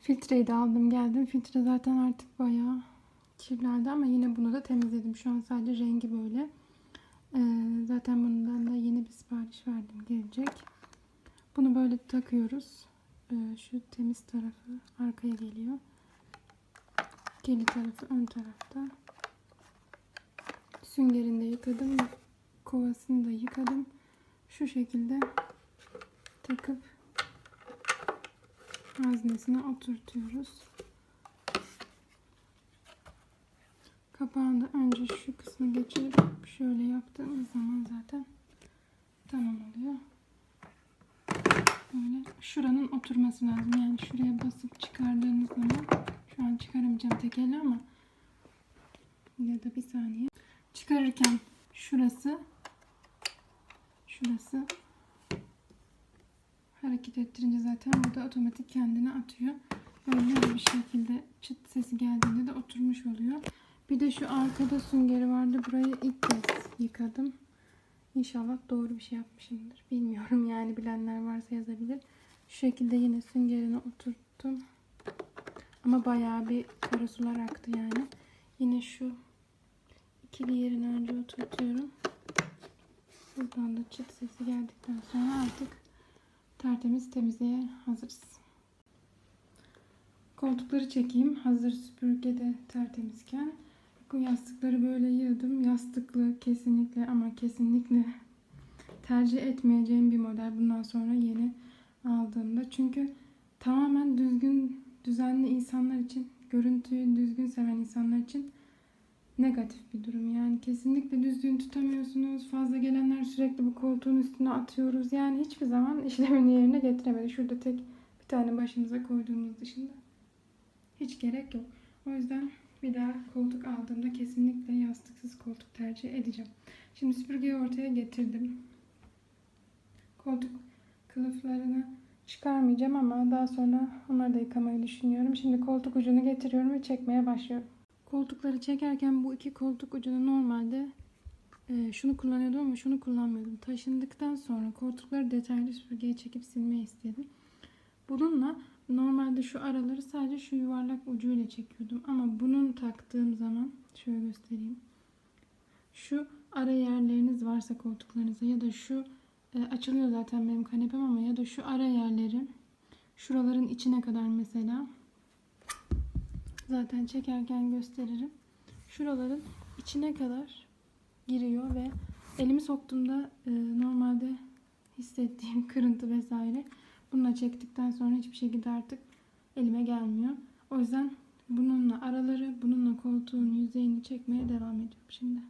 Filtreyi de aldım geldim. Filtre zaten artık bayağı kirlerdi ama yine bunu da temizledim. Şu an sadece rengi böyle. Ee, zaten bundan da yeni bir sipariş verdim gelecek. Bunu böyle takıyoruz. Ee, şu temiz tarafı arkaya geliyor. Kirli tarafı ön tarafta. Süngerini de yıkadım. Kovasını da yıkadım. Şu şekilde takıp haznesine oturtuyoruz. Kapağını da önce şu kısmı geçirip şöyle yaptığımız zaman zaten tamam oluyor. Böyle şuranın oturması lazım. Yani şuraya basıp çıkardığınız zaman şu an çıkaramayacağım tek elle ama ya da bir saniye. Çıkarırken şurası şurası hareket ettirince zaten burada otomatik kendini atıyor. Böyle bir şekilde çıt sesi geldiğinde de oturmuş oluyor. Bir de şu arkada süngeri vardı. Burayı ilk kez yıkadım. İnşallah doğru bir şey yapmışımdır. Bilmiyorum yani bilenler varsa yazabilir. Şu şekilde yine süngerini oturttum. Ama bayağı bir kara sular aktı yani. Yine şu ikili yerine önce oturtuyorum. Buradan da çıt sesi geldikten sonra artık tertemiz temizliğe hazırız. Koltukları çekeyim. Hazır süpürge de tertemizken. Bu yastıkları böyle yığdım. Yastıklı kesinlikle ama kesinlikle tercih etmeyeceğim bir model. Bundan sonra yeni aldığımda. Çünkü tamamen düzgün, düzenli insanlar için, görüntüyü düzgün seven insanlar için negatif bir durum. Yani kesinlikle düzgün tutamıyorsunuz. Fazla gelenler sürekli bu koltuğun üstüne atıyoruz. Yani hiçbir zaman işlevini yerine getiremedi. Şurada tek bir tane başımıza koyduğumuz dışında. Hiç gerek yok. O yüzden bir daha koltuk aldığımda kesinlikle yastıksız koltuk tercih edeceğim. Şimdi süpürgeyi ortaya getirdim. Koltuk kılıflarını çıkarmayacağım ama daha sonra onları da yıkamayı düşünüyorum. Şimdi koltuk ucunu getiriyorum ve çekmeye başlıyorum. Koltukları çekerken bu iki koltuk ucunu normalde e, şunu kullanıyordum ama şunu kullanmıyordum. Taşındıktan sonra koltukları detaylı süpürgeye çekip silmeyi istedim. Bununla normalde şu araları sadece şu yuvarlak ucuyla çekiyordum. Ama bunun taktığım zaman şöyle göstereyim. Şu ara yerleriniz varsa koltuklarınıza ya da şu e, açılıyor zaten benim kanepem ama ya da şu ara yerleri şuraların içine kadar mesela zaten çekerken gösteririm. Şuraların içine kadar giriyor ve elimi soktuğumda e, normalde hissettiğim kırıntı vesaire bununla çektikten sonra hiçbir şekilde artık elime gelmiyor. O yüzden bununla araları, bununla koltuğun yüzeyini çekmeye devam ediyorum şimdi.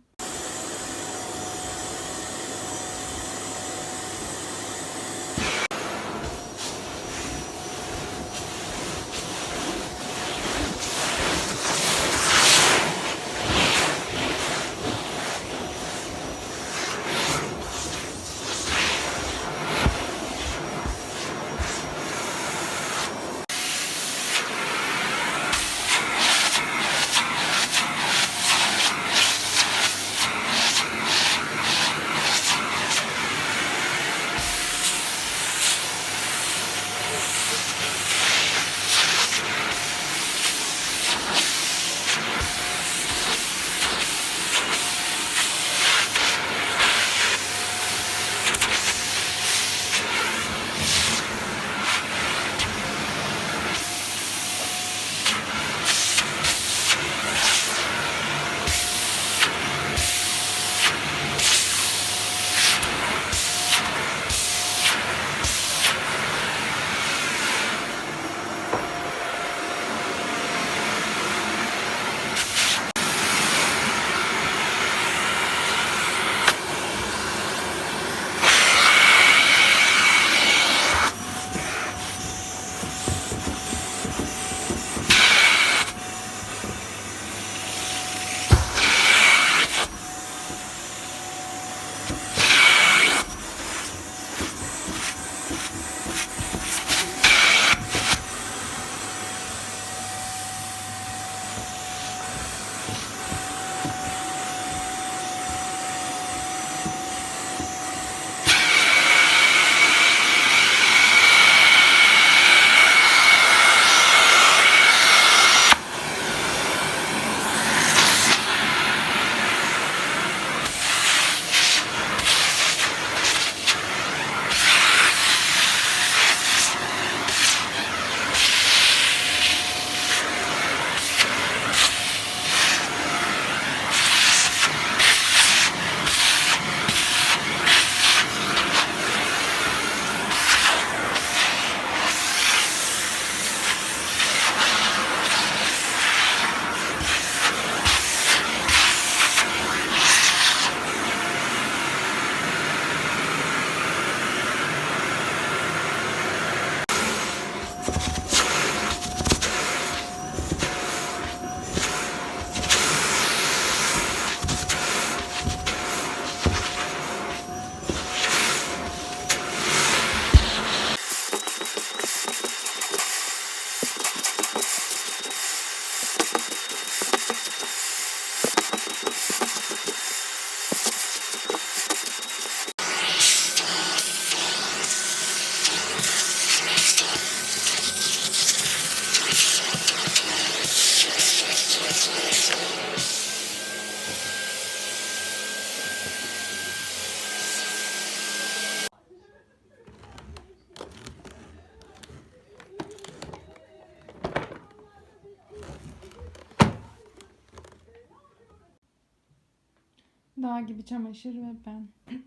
Dağ gibi çamaşır ve ben.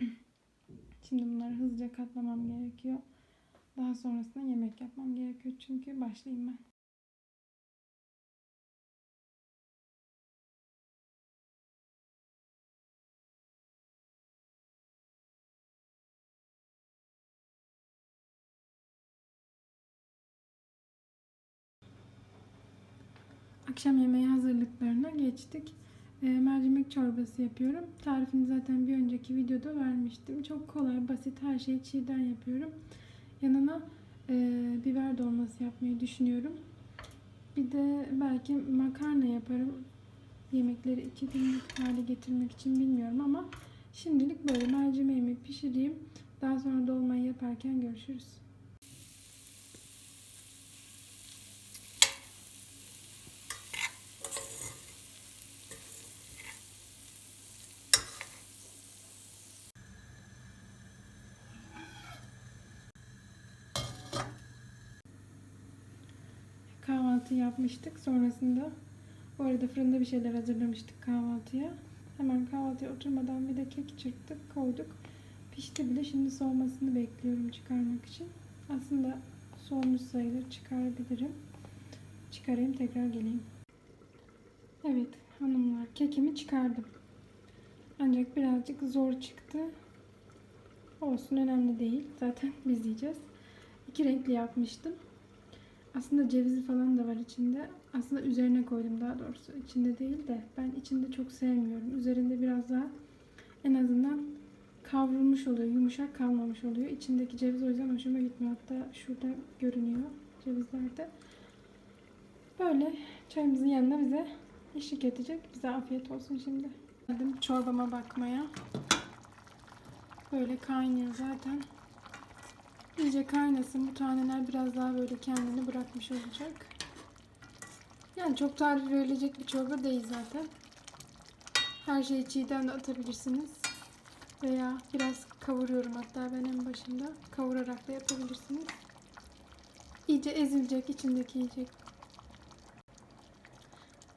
Şimdi bunları hızlıca katlamam gerekiyor. Daha sonrasında yemek yapmam gerekiyor çünkü başlayayım ben. Akşam yemeği hazırlıklarına geçtik. Ee, mercimek çorbası yapıyorum. Tarifini zaten bir önceki videoda vermiştim. Çok kolay, basit her şeyi çiğden yapıyorum. Yanına e, biber dolması yapmayı düşünüyorum. Bir de belki makarna yaparım. Yemekleri iki günlük hale getirmek için bilmiyorum ama şimdilik böyle mercimeğimi pişireyim. Daha sonra dolmayı yaparken görüşürüz. Kahvaltı yapmıştık. Sonrasında bu arada fırında bir şeyler hazırlamıştık kahvaltıya. Hemen kahvaltıya oturmadan bir de kek çırptık, koyduk. Pişti bile. Şimdi soğumasını bekliyorum çıkarmak için. Aslında soğumuş sayılır. Çıkarabilirim. Çıkarayım tekrar geleyim. Evet hanımlar kekimi çıkardım. Ancak birazcık zor çıktı. Olsun önemli değil. Zaten biz yiyeceğiz. İki renkli yapmıştım. Aslında cevizi falan da var içinde. Aslında üzerine koydum daha doğrusu. İçinde değil de ben içinde çok sevmiyorum. Üzerinde biraz daha en azından kavrulmuş oluyor. Yumuşak kalmamış oluyor. İçindeki ceviz o yüzden hoşuma gitmiyor. Hatta şurada görünüyor cevizlerde. Böyle çayımızın yanına bize eşlik edecek. Bize afiyet olsun şimdi. Geldim çorbama bakmaya. Böyle kaynıyor zaten. İyice kaynasın. Bu taneler biraz daha böyle kendini bırakmış olacak. Yani çok tarif verilecek bir çorba değil zaten. Her şeyi çiğden de atabilirsiniz. Veya biraz kavuruyorum hatta ben en başında. Kavurarak da yapabilirsiniz. İyice ezilecek, içindeki yiyecek.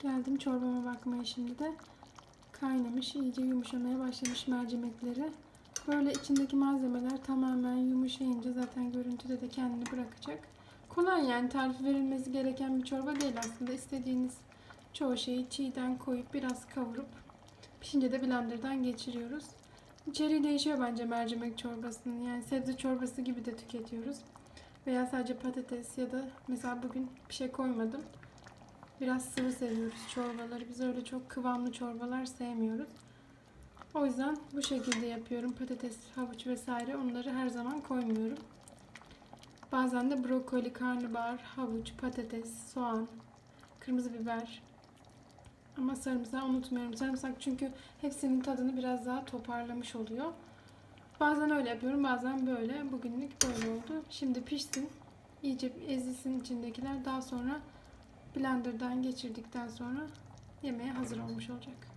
Geldim çorbama bakmaya şimdi de. Kaynamış, iyice yumuşamaya başlamış mercimekleri. Böyle içindeki malzemeler tamamen yumuşayınca zaten görüntüde de kendini bırakacak. Kolay yani tarif verilmesi gereken bir çorba değil aslında. İstediğiniz çoğu şeyi çiğden koyup biraz kavurup pişince de blenderdan geçiriyoruz. İçeriği değişiyor bence mercimek çorbasının. Yani sebze çorbası gibi de tüketiyoruz. Veya sadece patates ya da mesela bugün bir şey koymadım. Biraz sıvı seviyoruz çorbaları. Biz öyle çok kıvamlı çorbalar sevmiyoruz. O yüzden bu şekilde yapıyorum. Patates, havuç vesaire onları her zaman koymuyorum. Bazen de brokoli, karnabahar, havuç, patates, soğan, kırmızı biber. Ama sarımsağı unutmuyorum. Sarımsak çünkü hepsinin tadını biraz daha toparlamış oluyor. Bazen öyle yapıyorum, bazen böyle. Bugünlük böyle oldu. Şimdi pişsin. İyice ezilsin içindekiler. Daha sonra blenderdan geçirdikten sonra yemeğe hazır olmuş olacak.